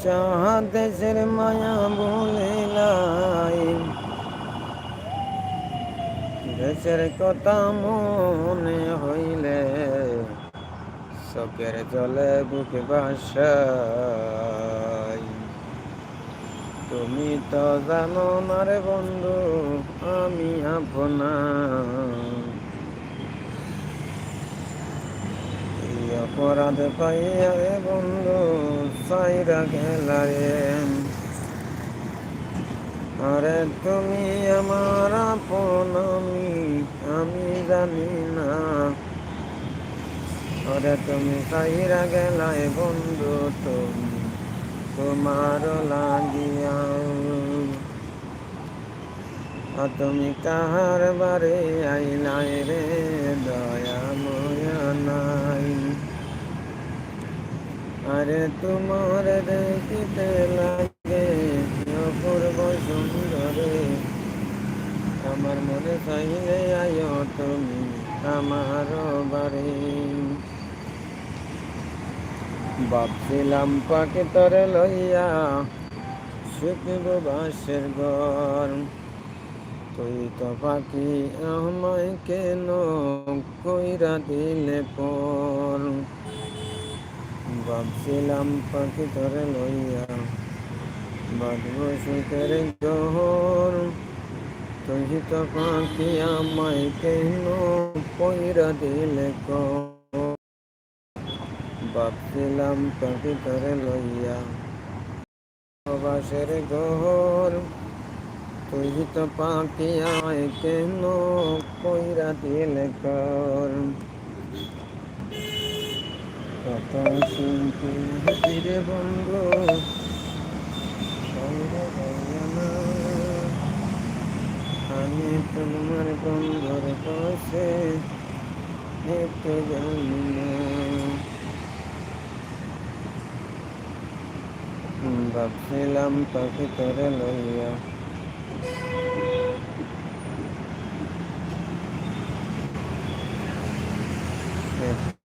দেশের মায়া বলিলাই দেশের কথা মনে হইলে চোখের জলে বুকে বাসাই তুমি তো জানো না রে বন্ধু, আমি আপনা অপরাধ পাইয়া রে বন্ধু, সাইরা গেলারে আরে তুমি আমার আপন আমি আমি জানি না। আরে তুমি সাইরা গেলায় বন্ধু, তুমি তোমার লাগিয়া। তুমি কাহার বারে আইলাই রে দয়া ময়া নাই আরে তোমার দেখিতে লাগে অপূর্ব সুন্দরে আমার মনে চাইলে আয় তুমি আমার বাড়ি। ভাবছিলাম পাকে তরে লইয়া শিখিব বাসের ঘর। তুই তো পাখি আমায় কেন কইরা দিলে পর? ভাবছিলাম পাখি তরে লইয়া। বাঁধব সুখের জহর তুই তো পাখি আমায় কেন কইরা দিলে ভাবছিলাম পাখি তরে লইয়া। বাসের ঘর তুই তো পাখি আমায় কেন কইরা দিলে কর। আমি তোমার বন্ধুর কাছে হেঁটে জানি না ভাবছিলাম পাখি তোরে লইয়া Yeah.